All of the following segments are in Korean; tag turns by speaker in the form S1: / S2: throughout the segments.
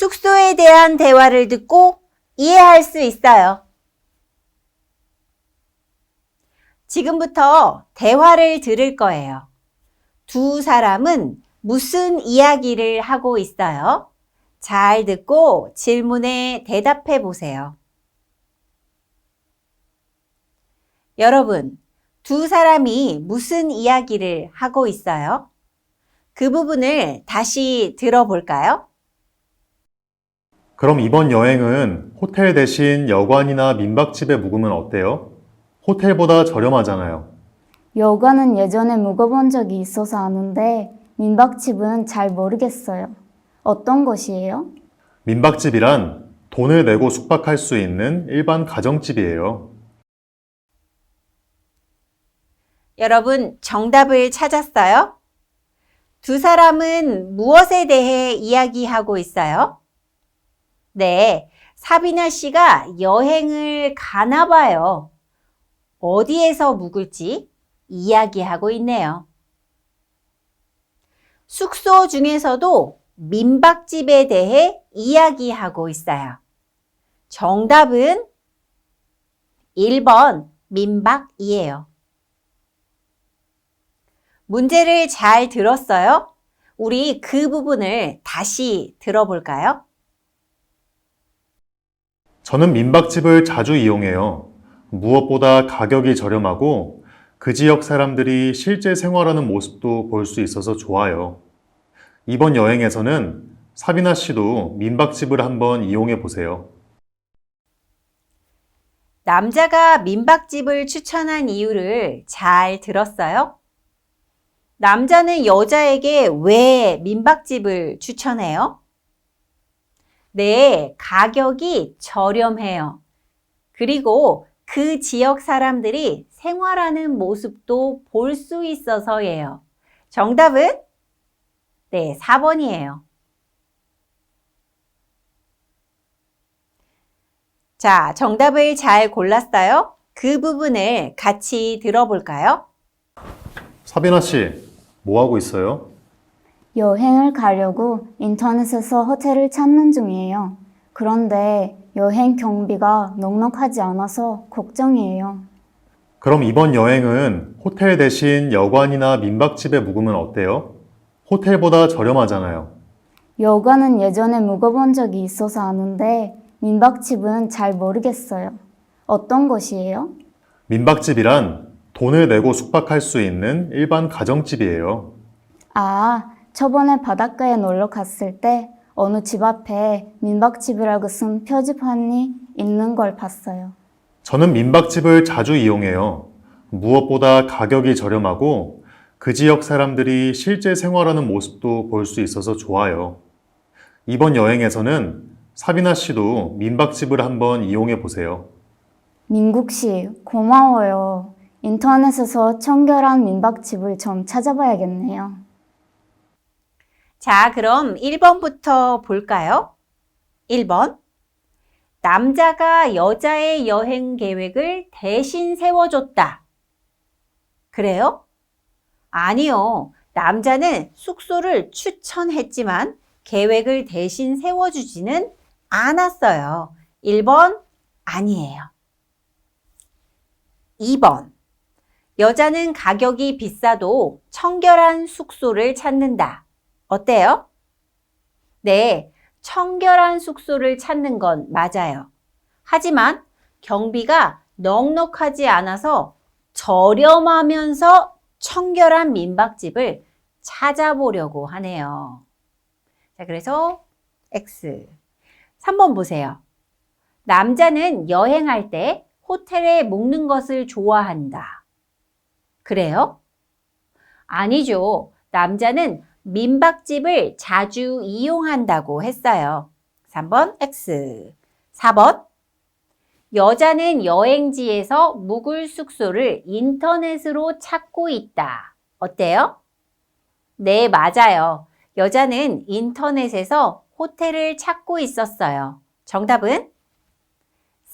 S1: 숙소에 대한 대화를 듣고 이해할 수 있어요. 지금부터 대화를 들을 거예요. 두 사람은 무슨 이야기를 하고 있어요? 잘 듣고 질문에 대답해 보세요. 여러분, 두 사람이 무슨 이야기를 하고 있어요? 그 부분을 다시 들어볼까요?
S2: 그럼 이번 여행은 호텔 대신 여관이나 민박집에 묵으면 어때요? 호텔보다 저렴하잖아요.
S3: 여관은 예전에 묵어본 적이 있어서 아는데 민박집은 잘 모르겠어요. 어떤 곳이에요?
S2: 민박집이란 돈을 내고 숙박할 수 있는 일반 가정집이에요.
S1: 여러분, 정답을 찾았어요? 두 사람은 무엇에 대해 이야기하고 있어요? 네, 사비나 씨가 여행을 가나 봐요. 어디에서 묵을지 이야기하고 있네요. 숙소 중에서도 민박집에 대해 이야기하고 있어요. 정답은 1번 민박이에요. 문제를 잘 들었어요? 우리 그 부분을 다시 들어볼까요?
S2: 저는 민박집을 자주 이용해요. 무엇보다 가격이 저렴하고 그 지역 사람들이 실제 생활하는 모습도 볼 수 있어서 좋아요. 이번 여행에서는 사비나 씨도 민박집을 한번 이용해 보세요.
S1: 남자가 민박집을 추천한 이유를 잘 들었어요? 남자는 여자에게 왜 민박집을 추천해요? 네, 가격이 저렴해요. 그리고 그 지역 사람들이 생활하는 모습도 볼 수 있어서예요. 정답은? 네, 4번이에요. 자, 정답을 잘 골랐어요? 그 부분을 같이 들어볼까요?
S2: 사비나 씨, 뭐 하고 있어요?
S3: 여행을 가려고 인터넷에서 호텔을 찾는 중이에요. 그런데 여행 경비가 넉넉하지 않아서 걱정이에요.
S2: 그럼 이번 여행은 호텔 대신 여관이나 민박집에 묵으면 어때요? 호텔보다 저렴하잖아요.
S3: 여관은 예전에 묵어본 적이 있어서 아는데 민박집은 잘 모르겠어요. 어떤 곳이에요?
S2: 민박집이란 돈을 내고 숙박할 수 있는 일반 가정집이에요.
S3: 아, 저번에 바닷가에 놀러 갔을 때 어느 집 앞에 민박집이라고 쓴 표지판이 있는 걸 봤어요.
S2: 저는 민박집을 자주 이용해요. 무엇보다 가격이 저렴하고 그 지역 사람들이 실제 생활하는 모습도 볼 수 있어서 좋아요. 이번 여행에서는 사비나 씨도 민박집을 한번 이용해 보세요.
S3: 민국 씨, 고마워요. 인터넷에서 청결한 민박집을 좀 찾아봐야겠네요.
S1: 자, 그럼 1번부터 볼까요? 1번. 남자가 여자의 여행 계획을 대신 세워줬다. 그래요? 아니요. 남자는 숙소를 추천했지만 계획을 대신 세워주지는 않았어요. 1번 아니에요. 2번. 여자는 가격이 비싸도 청결한 숙소를 찾는다. 어때요? 네, 청결한 숙소를 찾는 건 맞아요. 하지만 경비가 넉넉하지 않아서 저렴하면서 청결한 민박집을 찾아보려고 하네요. 자, 그래서 X. 3번 보세요. 남자는 여행할 때 호텔에 묵는 것을 좋아한다. 그래요? 아니죠. 남자는 민박집을 자주 이용한다고 했어요. 3번 X. 4번. 여자는 여행지에서 묵을 숙소를 인터넷으로 찾고 있다. 어때요? 네, 맞아요. 여자는 인터넷에서 호텔을 찾고 있었어요. 정답은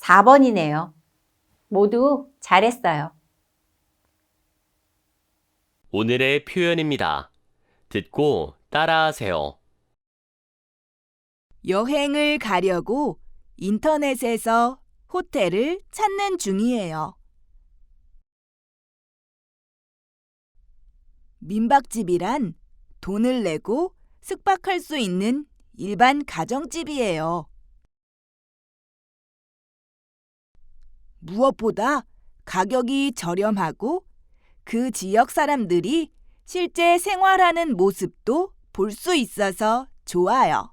S1: 4번이네요. 모두 잘했어요.
S4: 오늘의 표현입니다. 듣고 따라하세요. 여행을 가려고 인터넷에서 호텔을 찾는 중이에요. 민박집이란 돈을 내고 숙박할 수 있는 일반 가정집이에요. 무엇보다 가격이 저렴하고 그 지역 사람들이 실제 생활하는 모습도 볼 수 있어서 좋아요.